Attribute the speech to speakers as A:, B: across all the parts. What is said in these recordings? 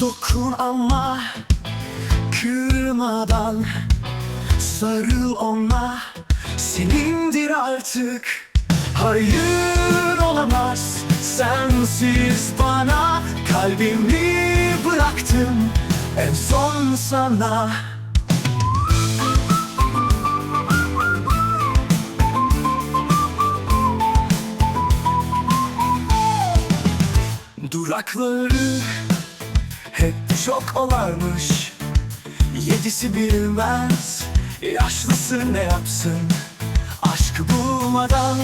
A: Dokun ama kırmadan Sarıl ona. Senindir artık Hayır olamaz. Sensiz bana Kalbimi bıraktım en son sana. Durakları çok olarmış. Yedisi bilmez. Yaşlısı ne yapsın? Aşkı bulmadan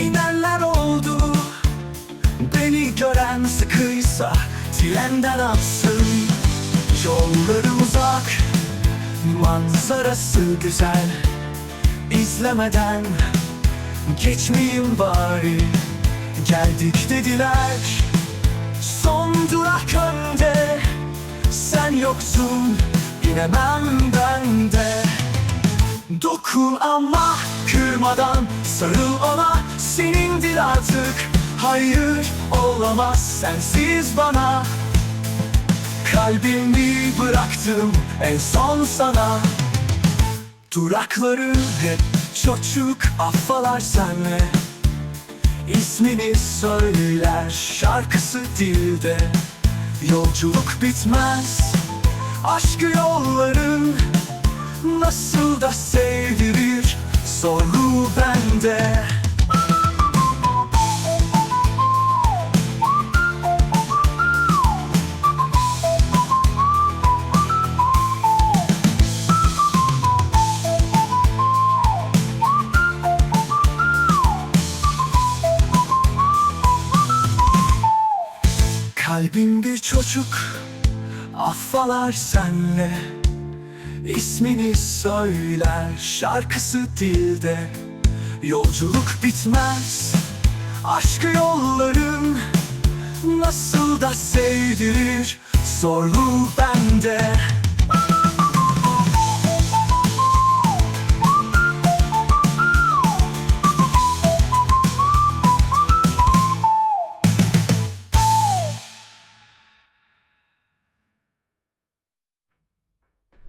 A: inenler oldu. Beni gören sıkıysa Trenden atsın. Yolları uzak Manzarası güzel. İzlemeden Geçmeyeyim bari. Geldik dediler yoksun inemem ben de. Dokun ama kırmadan Sarıl ona senindir artık. Hayır olamaz sensiz bana. Kalbimi bıraktım en son sana. Durakları hep çocuk affalar senle. İsmini söyler şarkısı dilde. Yolculuk bitmez Aşkı yolların Nasıl da sevdirir Sorgu bende. Kalbim bir çocuk Affalar senle İsmini söyler Şarkısı dilde. Yolculuk bitmez Aşkı yolların Nasıl da sevdirir Zorlu bende